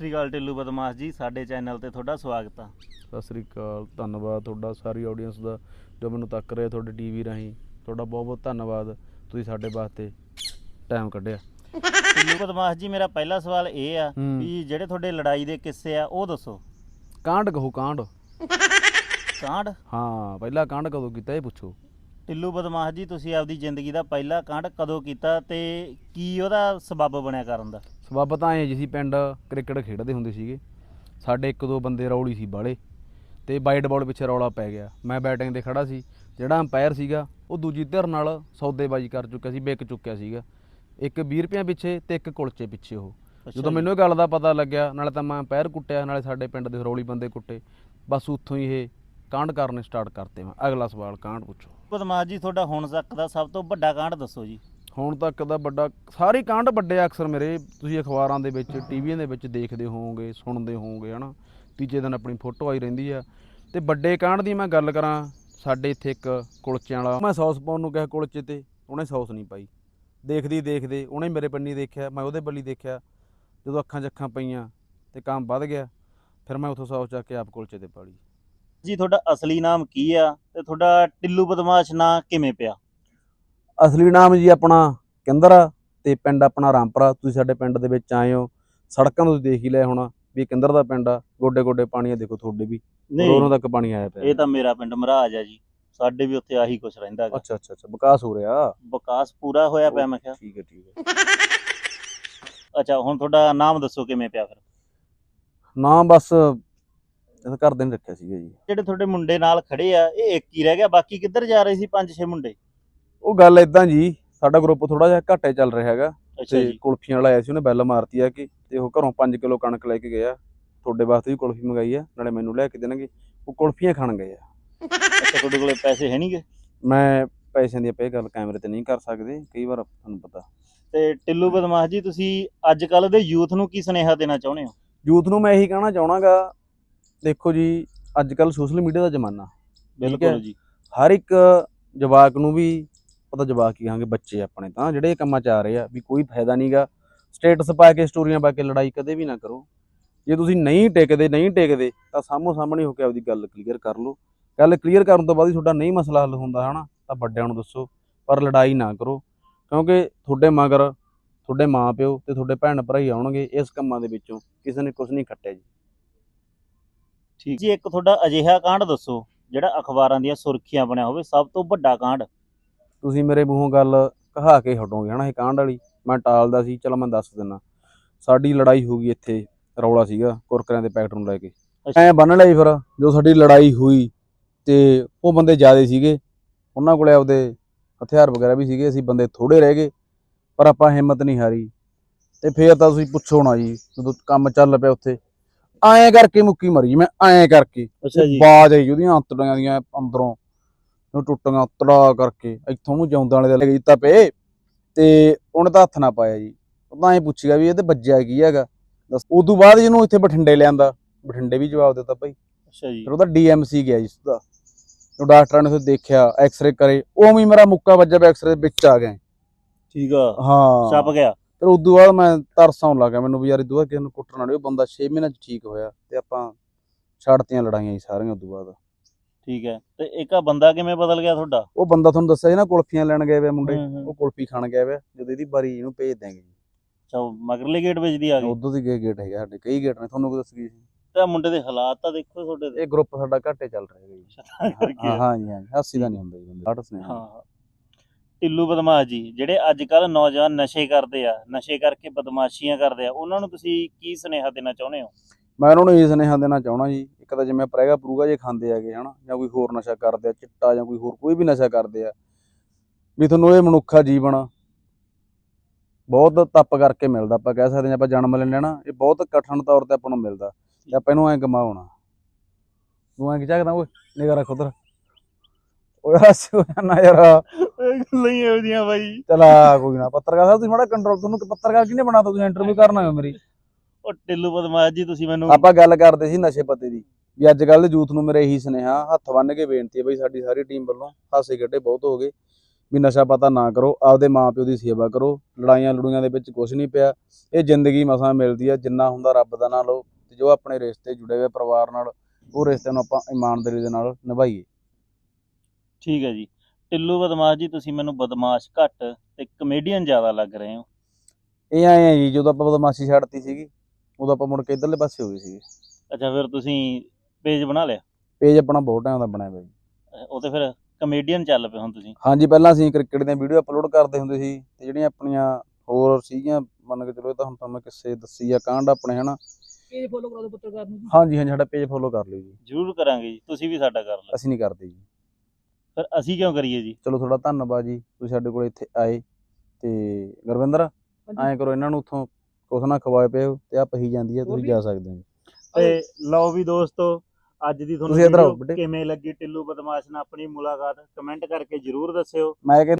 ਸ੍ਰੀ ਅਕਾਲ ਟਿੱਲੂ ਬਦਮਾਸ਼ ਜੀ ਸਾਡੇ ਚੈਨਲ ਤੇ ਤੁਹਾਡਾ ਸਵਾਗਤ ਆ। ਸਤਿ ਸ੍ਰੀ ਅਕਾਲ ਧੰਨਵਾਦ ਤੁਹਾਡਾ ਸਾਰੀ ਆਡੀਅנס ਦਾ ਜੋ ਮੈਨੂੰ ਤੱਕ ਰਿਹਾ ਤੁਹਾਡੇ ਟੀਵੀ ਰਾਹੀਂ। ਤੁਹਾਡਾ ਬਹੁਤ ਬਹੁਤ ਧੰਨਵਾਦ ਤੁਸੀਂ ਸਾਡੇ ਵਾਸਤੇ ਟਾਈਮ ਕੱਢਿਆ। ਟਿੱਲੂ ਬਦਮਾਸ਼ ਜੀ ਮੇਰਾ ਪਹਿਲਾ ਸਵਾਲ ਇਹ ਆ ਹੂੰ। ਵੀ ਜਿਹੜੇ ਤੁਹਾਡੇ ਲੜਾਈ ਦੇ ਕਿੱਸੇ ਆ ਉਹ ਦੱਸੋ। ਕਾਂਡ ਕਹੋ ਕਾਂਡ। ਕਾਂਡ? ਹਾਂ ਪਹਿਲਾ ਕਾਂਡ ਕਦੋਂ ਕੀਤਾ ਇਹ ਪੁੱਛੋ। ਟਿੱਲੂ ਬਦਮਾਸ਼ ਜੀ ਤੁਸੀਂ ਆਪਦੀ ਜ਼ਿੰਦਗੀ ਦਾ ਪਹਿਲਾ ਕਾਂਡ ਕਦੋਂ ਕੀਤਾ ਤੇ ਕੀ ਉਹਦਾ ਸਬੱਬ ਬਣਿਆ ਕਰਨ ਦਾ? ਸਬੱਬ ਤਾਂ ਐ ਜੀ ਸੀ ਪਿੰਡ ਕ੍ਰਿਕਟ ਖੇਡਦੇ ਹੁੰਦੇ ਸੀਗੇ। ਸਾਡੇ ਇੱਕ ਦੋ ਬੰਦੇ ਰੌਲੀ ਸੀ ਬਾਲੇ ਤੇ ਵਾਈਟ ਬਾਲ ਪਿੱਛੇ ਰੌਲਾ ਪੈ ਗਿਆ। ਮੈਂ ਬੈਟਿੰਗ ਤੇ ਖੜਾ ਸੀ ਜਿਹੜਾ ਅੰਪਾਇਰ ਸੀਗਾ ਉਹ ਦੂਜੀ ਧਿਰ ਨਾਲ ਸੌਦੇਬਾਜ਼ੀ ਕਰ ਚੁੱਕਿਆ ਸੀ ਵਿਕ ਚੁੱਕਿਆ ਸੀਗਾ। ਇੱਕ 20 ਰੁਪਏ ਪਿੱਛੇ ਤੇ ਇੱਕ ਕੁਲਚੇ ਪਿੱਛੇ ਉਹ। ਜਦੋਂ। ਮੈਨੂੰ ਇਹ ਗੱਲ ਦਾ ਪਤਾ ਲੱਗਿਆ ਨਾਲੇ ਤਾਂ ਮੈਂ ਪੈਰ ਕੁੱਟਿਆ ਨਾਲੇ ਸਾਡੇ ਪਿੰਡ ਦੇ ਰੌਲੀ ਬੰਦੇ ਕੁੱਟੇ। ਬਸ ਉੱਥੋਂ ਹੀ ਇਹ ਕਾਂਡ ਕਰਨੇ ਸਟਾਰਟ ਕਰਤੇ ਮੈਂ। ਅਗਲਾ ਸਵਾਲ ਕਾਂਡ ਪੁੱਛੋ। ਬਦਮਾਸ਼ ਜੀ ਤੁਹਾਡਾ ਹੁਣ ਤੱਕ ਦਾ ਸਭ ਤੋਂ ਵੱਡਾ ਕਾਂਡ ਦੱਸੋ ਜੀ। ਹੁਣ ਤੱਕ ਦਾ ਵੱਡਾ ਸਾਰੇ ਕਾਂਡ ਵੱਡੇ ਅਕਸਰ ਮੇਰੇ। ਤੁਸੀਂ ਅਖਬਾਰਾਂ ਦੇ ਵਿੱਚ ਟੀਵੀਆਂ ਦੇ ਵਿੱਚ ਦੇਖਦੇ ਹੋਵੋਗੇ ਸੁਣਦੇ ਹੋਵੋਗੇ ਹਨਾ? ਤੀਜੇ ਦਿਨ ਆਪਣੀ ਫੋਟੋ ਆਈ ਰਹਿੰਦੀ ਆ। ਤੇ ਵੱਡੇ ਕਾਂਡ ਦੀ ਮੈਂ ਗੱਲ ਕਰਾਂ ਸਾਡੇ ਇੱਥੇ ਇੱਕ ਕੁਲਚਿਆਂ ਵਾਲਾ। ਮੈਂ ਸੌਸ ਪਾਉਣ ਨੂੰ ਕਿਹਾ ਕੁਲਚੇ ਤੇ ਉਹਨੇ ਸੌਸ ਨਹੀਂ ਪਾਈ। ਦੇਖਦੀ ਦੇਖਦੇ ਉਹਨੇ ਮੇਰੇ ਪੰਨੀ ਦੇਖਿਆ ਮੈਂ ਉਹਦੇ ਬੱਲੀ ਦੇਖਿਆ। ਜਦੋਂ ਅੱਖਾਂ 'ਚ ਅੱਖਾਂ ਪਈਆਂ ਤੇ ਕੰਮ ਵੱਧ ਗਿਆ ਫਿਰ ਮੈਂ ਉੱਥੋਂ ਸੌਸ ਚੱਕ ਕੇ ਆਪ ਕੁਲਚੇ ਤੇ ਪਾ ਲਈ। ਜੀ ਤੁਹਾਡਾ ਅਸਲੀ ਨਾਮ ਕੀ ਆ ਤੇ ਤੁਹਾਡਾ ਟਿੱਲੂ ਬਦਮਾਸ਼ ਨਾਂ ਕਿਵੇਂ ਪਿਆ? ਅਸਲੀ ਨਾਮ ਜੀ ਆਪਣਾ ਕਿੰਦਰ ਆ ਤੇ ਪਿੰਡ ਆਪਣਾ ਰਾਮਪੁਰਾ। ਤੁਸੀਂ ਸਾਡੇ ਪਿੰਡ ਦੇ ਵਿੱਚ ਆਏ ਹੋ। ਸੜਕਾਂ ਤੁਸੀਂ ਦੇਖ ਹੀ ਲਿਆ ਹੋਣਾ ਵੀ ਕਿੰਦਰ ਦਾ ਪਿੰਡ ਆ। ਗੋਡੇ ਗੋਡੇ ਪਾਣੀ ਆ ਦੇਖੋ ਤੁਹਾਡੇ ਵੀ। ਰੋਰੋਂ ਤੱਕ ਪਾਣੀ ਆਇਆ ਪਿਆ। ਇਹ ਤਾਂ ਮੇਰਾ ਪਿੰਡ ਮਹਾਰਾਜ ਆ ਜੀ। ਸਾਡੇ ਵੀ ਉੱਥੇ ਆਹੀ ਕੁਝ ਰਹਿੰਦਾ ਹੈਗਾ ਅੱਛਾ ਅੱਛਾ ਅੱਛਾ। ਵਿਕਾਸ ਹੋ ਰਿਹਾ। ਵਿਕਾਸ ਪੂਰਾ ਹੋਇਆ ਪਿਆ ਮੈਂ ਕਿਹਾ। ਠੀਕ ਹੈ ਠੀਕ ਹੈ। ਅੱਛਾ ਹੁਣ ਤੁਹਾਡਾ ਨਾਮ ਦੱਸੋ ਕਿਵੇਂ ਪਿਆ ਫਿਰ? ਨਾਮ ਬਸ ਇਹ ਘਰ ਦੇ ਨੇ ਰੱਖਿਆ ਸੀਗਾ ਜੀ। ਜਿਹੜੇ ਤੁਹਾਡੇ ਮੁੰਡੇ ਨਾਲ ਖੜੇ ਆ ਇਹ ਇੱਕ ਹੀ ਰਹਿ ਗਿਆ ਬਾਕੀ ਕਿੱਧਰ ਜਾ ਰਹੇ ਸੀ ਪੰਜ ਛੇ ਮੁੰਡੇ? ਉਹ ਗੱਲ ਇਦਾਂ ਜੀ ਸਾਡਾ ਗਰੁੱਪ ਥੋੜਾ ਜਿਹਾ ਘਾਟੇ ਚੱਲ ਰਿਹਾ ਹੈਗਾ। ਤੇ ਕੁਲਫੀਆਂ ਵਾਲਾ ਆਇਆ ਸੀ ਉਹਨੇ ਬੈਲ ਮਾਰਤੀ ਆ ਕਿ ਤੇ ਉਹ ਘਰੋਂ 5 ਕਿਲੋ ਕਣਕ ਲੈ ਕੇ ਗਿਆ ਤੁਹਾਡੇ ਵਾਸਤੇ ਵੀ ਕੁਲਫੀ ਮੰਗਾਈ ਆ ਨਾਲੇ ਮੈਨੂੰ ਲੈ ਕੇ ਦੇਣਗੇ। ਉਹ ਕੁਲਫੀਆਂ ਖਾਣ ਗਏ ਆ। ਅੱਛਾ ਤੁਹਾਡੇ ਕੋਲੇ ਪੈਸੇ ਹੈ ਨਹੀਂਗੇ? ਮੈਂ ਪੈਸਿਆਂ ਦੀ ਆਪਾਂ ਇਹ ਗੱਲ ਕੈਮਰੇ ਤੇ ਨਹੀਂ ਕਰ ਸਕਦੇ ਕਈ ਵਾਰ ਤੁਹਾਨੂੰ ਪਤਾ। ਤੇ ਟਿੱਲੂ ਬਦਮਾਸ਼ ਜੀ ਤੁਸੀਂ ਅੱਜ ਕੱਲ ਦੇ ਯੂਥ ਨੂੰ ਕੀ ਸੁਨੇਹਾ ਦੇਣਾ ਚਾਹੁੰਦੇ ਹੋ? ਯੂਥ ਨੂੰ ਮੈਂ ਇਹੀ ਕਹਿਣਾ ਚਾਹਣਾਗਾ ਦੇਖੋ ਜੀ ਅੱਜ ਕੱਲ ਸੋਸ਼ਲ ਮੀਡੀਆ ਦਾ ਜ਼ਮਾਨਾ ਬਿਲਕੁਲ ਜੀ। ਹਰ ਇੱਕ ਜਵਾਕ ਨੂੰ ਵੀ ਪਤਾ ਜਵਾਕ ਹੀ ਕਹਾਂਗੇ ਬੱਚੇ ਆਪਣੇ ਤਾਂ ਜਿਹੜੇ ਕੰਮਾਂ 'ਚ ਆ ਰਹੇ ਆ ਵੀ ਕੋਈ ਫਾਇਦਾ ਨਹੀਂਗਾ ਸਟੇਟਸ ਪਾ ਕੇ ਸਟੋਰੀਆਂ ਪਾ ਕੇ ਲੜਾਈ ਕਦੇ ਵੀ ਨਾ ਕਰੋ। ਜੇ ਤੁਸੀਂ ਨਹੀਂ ਟਿਕਦੇ ਨਹੀਂ ਟਿਕਦੇ ਤਾਂ ਸਾਹਮੋ ਸਾਹਮਣੇ ਹੋ ਕੇ ਆਪਦੀ ਗੱਲ ਕਲੀਅਰ ਕਰ ਲਓ। ਗੱਲ ਕਲੀਅਰ ਕਰਨ ਤੋਂ ਬਾਅਦ ਹੀ ਤੁਹਾਡਾ ਨਹੀਂ ਮਸਲਾ ਹੱਲ ਹੁੰਦਾ ਹਨਾ? ਤਾਂ ਵੱਡਿਆਂ ਨੂੰ ਦੱਸੋ ਪਰ ਲੜਾਈ ਨਾ ਕਰੋ। ਕਿਉਂਕਿ ਤੁਹਾਡੇ ਮਗਰ ਤੁਹਾਡੇ ਮਾਪਿਓ ਤੇ ਤੁਹਾਡੇ ਭੈਣ ਭਰਾ ਹੀ ਆਉਣਗੇ ਇਸ ਕੰਮਾਂ ਦੇ ਵਿੱਚੋਂ ਕਿਸੇ ਨੇ ਕੁਝ ਨਹੀਂ ਖੱਟਿਆ ਜੀ। ਠੀਕ। ਜੀ ਇੱਕ ਤੁਹਾਡਾ ਅਜਿਹਾ ਕਾਂਡ ਦੱਸੋ ਜਿਹੜਾ ਅਖਬਾਰਾਂ ਦੀਆਂ ਸੁਰਖੀਆਂ ਬਣਿਆ ਹੋਵੇ ਸਭ ਤੋਂ ਵੱਡਾ ਕਾਂਡ। ਤੁਸੀਂ ਮੇਰੇ ਮੂੰਹੋਂ ਗੱਲ ਕਹਾ ਕੇ ਹਟੋਗੇ ਹਨਾ ਇਹ ਕਾਂਡ ਵਾਲੀ? ਮੈਂ ਟਾਲਦਾ ਸੀ ਚਲੋ ਮੈਂ ਦੱਸ ਦਿੰਨਾ। ਸਾਡੀ ਲੜਾਈ ਹੋ ਗਈ ਇੱਥੇ ਰੌਲਾ ਸੀਗਾ ਕੁਰਕਰਿਆਂ ਦੇ ਪੈਕਟ ਨੂੰ ਲੈ ਕੇ। ਐ ਬੰਨ ਲਈ ਫਿਰ ਜਦੋਂ ਸਾਡੀ ਲੜਾਈ ਹੋਈ ਤੇ ਉਹ ਬੰਦੇ ਜ਼ਿਆਦੇ ਸੀਗੇ। ਉਹਨਾਂ ਕੋਲੇ ਆਪਦੇ ਹਥਿਆਰ ਵਗੈਰਾ ਵੀ ਸੀਗੇ ਅਸੀਂ ਬੰਦੇ ਥੋੜੇ ਰਹਿ ਗਏ ਪਰ ਆਪਾਂ ਹਿੰਮਤ ਨਹੀਂ ਹਾਰੀ। ਤੇ ਫੇਰ ਤਾਂ ਤੁਸੀਂ ਪੁੱਛੋ ਨਾ ਜੀ ਜਦੋਂ ਕੰਮ ਚੱਲ ਪਿਆ ਉੱਥੇ ਐਂ ਕਰਕੇ ਮੁੱਕੀ ਮਰੀ ਮੈਂ ਐਂ ਕਰਕੇ। ਅੱਛਾ ਬਾਜ ਆਈ ਉਹਦੀਆਂ ਅੰਤੜੀਆਂ ਦੀਆਂ ਅੰਦਰੋਂ ਉਹ ਟੁੱਟੀਆਂ ਤੜਾ ਕਰਕੇ ਇੱਥੋਂ ਨੂੰ ਜਿਉਂਦਾਂ ਵਾਲੇ ਦੇ ਲੈ ਦਿੱਤਾ ਪਏ ਤੇ ਉਹਨੇ ਤਾਂ ਹੱਥ ਨਾ ਪਾਇਆ ਜੀ। ਉਹ ਤਾਂ ਐਂ ਪੁੱਛਿਆ ਵੀ ਇਹ ਤੇ ਵੱਜਿਆ ਕੀ ਹੈਗਾ? ਦੱਸ ਉਦੋਂ ਬਾਅਦ ਜਿਹਨੂੰ ਇੱਥੇ ਬਠਿੰਡੇ ਲਿਆਂਦਾ ਬਠਿੰਡੇ ਵੀ ਜਵਾਬ ਦਿੱਤਾ ਭਾਈ। ਅੱਛਾ ਜੀ। ਫਿਰ ਉਹਦਾ ਡੀਐਮਸੀ ਗਿਆ ਜੀ ਸਿੱਧਾ। ਉਹ ਡਾਕਟਰਾਂ ਨੇ ਫਿਰ ਦੇਖਿਆ ਐਕਸ-ਰੇ ਕਰੇ ਉਹ ਵੀ ਮੇਰਾ ਮੁੱਕਾ ਵੱਜਿਆ ਐਕਸ-ਰੇ ਵਿੱਚ ਆ ਗਏ ਠੀਕ ਆ। ਹਾਂ। ਛੱਪ ਗਿਆ। ਫਿਰ ਉਦੋਂ ਬਾਅਦ ਮੈਂ ਤਰਸ ਆਉਣ ਲੱਗਾ ਮੈਨੂੰ ਵੀ ਯਾਰ ਇਦੋਂ ਬਾਅਦ ਕਿਸੇ ਨੂੰ ਕੁੱਟਣ ਉਹ ਬੰਦਾ 6 ਮਹੀਨਿਆਂ 'ਚ ਠੀਕ ਹੋਇਆ ਤੇ ਆਪਾਂ ਛੱਡਤੀਆਂ ਲੜਾਈਆਂ ਜੀ ਸਾਰੀਆਂ ਉਦੋਂ ਬਾਅਦ। ਠੀਕ ਹੈ ਤੇ ਇੱਕ ਆ ਬੰਦਾ ਕਿਵੇਂ ਬਦਲ ਗਿਆ ਤੁਹਾਡਾ? ਉਹ ਬੰਦਾ ਤੁਹਾਨੂੰ ਦੱਸਿਆ ਸੀ ਨਾ ਕੁਲਫੀਆਂ ਲੈਣ ਗਏ ਵੇ ਮੁੰਡੇ ਹੂੰ, ਹੂੰ। ਉਹ ਕੁਲਫੀ ਖਾਣ ਗਏ ਵੇ ਜਦੋਂ ਇਹਦੀ ਬਾਰੀ ਇਹਨੂੰ ਭੇਜ ਦਾਂਗੇ ਜੀ। ਅੱਛਾ ਉਹ ਮਗਰਲੇ ਗੇਟ ਵਿੱਚ ਦੀ ਆ ਗਈ? ਉਦੋਂ ਦੀ ਗੇਟ ਹੈਗਾ ਸਾਡੇ ਕਈ ਗੇਟ ਨੇ ਤੁਹਾਨੂੰ ਕੋਈ ਦੱਸ ਗਈ ਸੀ? ਤੇ ਮੁੰਡੇ ਦੇ ਹਾਲਾਤ ਤਾਂ ਦੇਖੋ ਤੁਹਾਡੇ ਦੇ। ਇਹ ਗਰੁੱਪ ਸਾਡਾ ਘਾਟੇ ਚੱਲ ਰਿਹਾ ਜੀ। ਤਾਂ ਕਰਕੇ। ਹਾਂ ਹਾਂ ਜੀ ਹਾਂ ਜੀ, ਹਾਸੀ ਦਾ ਨਹੀਂ ਹੁੰਦਾ ਜੀ ਬੰਦੇ ਆਰਟਸ ਨੇ ਹਾਂ। ਟਿੱਲੂ ਬਦਮਾਸ਼ ਜੀ, ਜਿਹੜੇ ਅੱਜ ਕੱਲ ਨੌਜਵਾਨ ਨਸ਼ੇ ਕਰਦੇ ਆ, ਨਸ਼ੇ ਕਰਕੇ ਬਦਮਾਸ਼ੀਆਂ ਕਰਦੇ ਆ, ਉਹਨਾਂ ਨੂੰ ਤੁਸੀਂ ਕੀ ਸੁਨੇਹਾ ਦੇਣਾ ਚਾਹੁੰਦੇ ਹੋ? ਮੈਂ ਉਹਨਾਂ ਨੂੰ ਇਹ ਸੁਨੇਹਾ ਦੇਣਾ ਚਾਹਣਾ ਜੀ, ਇੱਕ ਤਾਂ ਜਿਵੇਂ ਪ੍ਰੈਗਾ ਪਰੂਗਾ ਜੇ ਖਾਂਦੇ ਹੈਗੇ, ਹਨਾ, ਜਾਂ ਕੋਈ ਹੋਰ ਨਸ਼ਾ ਕਰਦੇ ਆ, ਚਿੱਟਾ ਜਾਂ ਕੋਈ ਹੋਰ ਕੋਈ ਵੀ ਨਸ਼ਾ ਕਰਦੇ ਆ, ਵੀ ਤੁਹਾਨੂੰ ਇਹ ਮਨੁੱਖਾ ਜੀਵਨ ਬਹੁਤ ਤਪ ਕਰਕੇ ਮਿਲਦਾ, ਆਪਾਂ ਕਹਿ ਸਕਦੇ ਹਾਂ, ਆਪਾਂ ਜਨਮ ਲੈਂਦੇ ਹਾਂ ਨਾ, ਇਹ ਬਹੁਤ ਕਠਿਨ ਤੌਰ ਤੇ ਆਪਾਂ ਨੂੰ ਮਿਲਦਾ, ਤੇ ਆਪਾਂ ਇਹਨੂੰ ਐਂ ਗਮਾਉਣਾ। ਤੂੰ ਐਂ ਕਿ ਚਾਹਦਾ ਓਏ, ਨਿਗਾਹ ਰੱਖ ਉਧਰ। ਹੋਇਆ ਨਾ ਯਾਰ ਗੱਲਾਂ ਹੀ ਇਹੋ ਜਿਹੀਆਂ ਬਾਈ। ਚਲਾ ਕੋਈ ਨਾ ਪੱਤਰਕਾਰ ਸਾਹਿਬ ਤੁਸੀਂ ਮਾੜਾ ਕੰਟਰੋਲ ਤੁਹਾਨੂੰ ਕਿ ਪੱਤਰਕਾਰ ਕਿਹਨੇ ਬਣਾਤਾ ਤੁਸੀਂ ਇੰਟਰਵਿਊ ਕਰਨਾ ਹੈ ਮੇਰੀ। ਉਹ ਟਿੱਲੂ ਬਦਮਾਸ਼ ਜੀ ਤੁਸੀਂ ਮੈਨੂੰ ਆਪਾਂ ਗੱਲ ਕਰਦੇ ਸੀ ਨਸ਼ੇ ਪੱਤੇ ਦੀ ਵੀ ਅੱਜ ਕੱਲ ਦੇ ਯੂਥ ਨੂੰ ਮੇਰਾ ਇਹੀ ਸੁਨੇਹਾ ਹੱਥ ਬੰਨ ਕੇ ਬੇਨਤੀ ਹੈ ਬਈ ਸਾਡੀ ਸਾਰੀ ਟੀਮ ਵੱਲੋਂ ਹਾਸੇ ਗੱਡੇ ਬਹੁਤ ਹੋ ਗਏ ਵੀ ਨਸ਼ਾ ਪਤਾ ਨਾ ਕਰੋ ਆਪਦੇ ਮਾਪਿਓ ਦੀ ਸੇਵਾ ਕਰੋ ਲੜਾਈਆਂ ਲੜੂਈਆਂ ਦੇ ਵਿੱਚ ਕੁਝ ਨਹੀਂ ਪਿਆ ਇਹ ਜ਼ਿੰਦਗੀ ਮਸਾਂ ਮਿਲਦੀ ਆ ਜਿੰਨਾ ਹੁੰਦਾ ਰੱਬ ਦਾ ਨਾਂ ਲਓ ਤੇ ਜੋ ਆਪਣੇ ਰਿਸ਼ਤੇ ਜੁੜੇ ਹੋਏ ਪਰਿਵਾਰ ਨਾਲ ਉਹ ਰਿਸ਼ਤੇ ਨੂੰ ਆਪਾਂ ਇਮਾਨਦਾਰੀ ਦੇ ਨਾਲ ਨਿਭਾਈਏ। ਠੀਕ ਹੈ ਜੀ। ਟਿੱਲੂ ਬਦਮਾਸ਼ ਜੀ ਤੁਸੀਂ ਮੈਨੂੰ ਬਦਮਾਸ਼ ਘੱਟ ਤੇ ਕਮੇਡੀਅਨ ਜ਼ਿਆਦਾ ਲੱਗ ਰਹੇ ਹੋ। ਇਹ ਆਏ ਆ ਜੀ ਜਦੋਂ ਆਪਾਂ ਬਦਮਾਸ਼ੀ ਛੱਡਤੀ ਸੀਗੀ ਉਦੋਂ ਆਪਾਂ ਮੁੜ ਕੇ ਇਧਰਲੇ ਪਾਸੇ ਹੋ ਗਏ ਸੀਗੇ। ਅੱਛਾ ਫਿਰ ਤੁਸੀਂ ਪੇਜ ਬਣਾ ਲਿਆ? ਪੇਜ ਆਪਣਾ ਬਹੁਤ ਟਾਈਮ ਦਾ ਬਣਿਆ ਹੋਇਆ ਜੀ। ਅਹ ਉਹ ਤੇ ਫਿਰ ਕਮੇਡੀਅਨ ਚੱਲ ਪਏ ਹੁਣ ਤੁਸੀਂ। ਹਾਂਜੀ ਪਹਿਲਾਂ ਅਸੀਂ ਕ੍ਰਿਕਟ ਦੀਆਂ ਵੀਡੀਓ ਅਪਲੋਡ ਕਰਦੇ ਹੁੰਦੇ ਸੀ ਤੇ ਜਿਹੜੀਆਂ ਆਪਣੀਆਂ ਹੋਰ ਸੀਗੀਆਂ ਮੰਨ ਕੇ ਚਲੋ ਇਹ ਤਾਂ ਹੁਣ ਤਾਂ ਮੈਂ ਕਿਸੇ ਦੱਸੀ ਆ ਕਾਂਡ ਆਪਣੇ ਹਨਾ? ਪੇਜ ਫੋਲੋ ਕਰਾ ਦਿਓ ਪੱਤਰਕਾਰ ਨੂੰ ਜੀ। ਹਾਂਜੀ ਹਾਂਜੀ ਸਾਡਾ ਪੇਜ ਫੋਲੋ ਕਰ ਲਿਓ ਜੀ। ਜ਼ਰੂਰ ਕਰਾਂਗੇ ਜੀ ਤੁਸੀਂ ਵੀ ਸਾਡਾ ਕਰ ਲਓ। ਅਸੀਂ ਨਹੀਂ ਕਰਦੇ ਜੀ। ਫਿਰ ਅਸੀਂ ਕਿਉਂ ਕਰੀਏ ਜੀ? ਚਲੋ ਤੁਹਾਡਾ ਧੰਨਵਾਦ ਜੀ ਤੁਸੀਂ ਸਾਡੇ ਕੋਲ ਇੱਥੇ ਆਏ ਤੇ ਗੁਰਵਿੰਦਰ ਐਂ ਕਰੋ ਇਹਨਾਂ ਨੂੰ ਉੱਥੋਂ ਕੁਛ ਨਾ ਖਵਾਏ ਪਿਓ ਤੇ ਆ ਪਹੀ ਜਾਂਦੀ ਹੈ ਤੁਸੀਂ ਜਾ ਸਕਦੇ ਹੋ ਤੇ ਲਓ ਵੀ ਦੋਸਤੋ ਅੱਜ ਦੀ ਤੁਹਾਨੂੰ ਤੁਸੀਂ ਇੱਧਰ ਆਓ ਵੀਡੀਓ ਬੇਟੇ। ਕਿਵੇਂ ਲੱਗੀ ਟਿੱਲੂ ਬਦਮਾਸ਼ ਨਾਲ ਆਪਣੀ ਮੁਲਾਕਾਤ ਕਮੈਂਟ ਕਰਕੇ ਜ਼ਰੂਰ ਦੱਸਿਓ। ਮੈਂ ਕਿ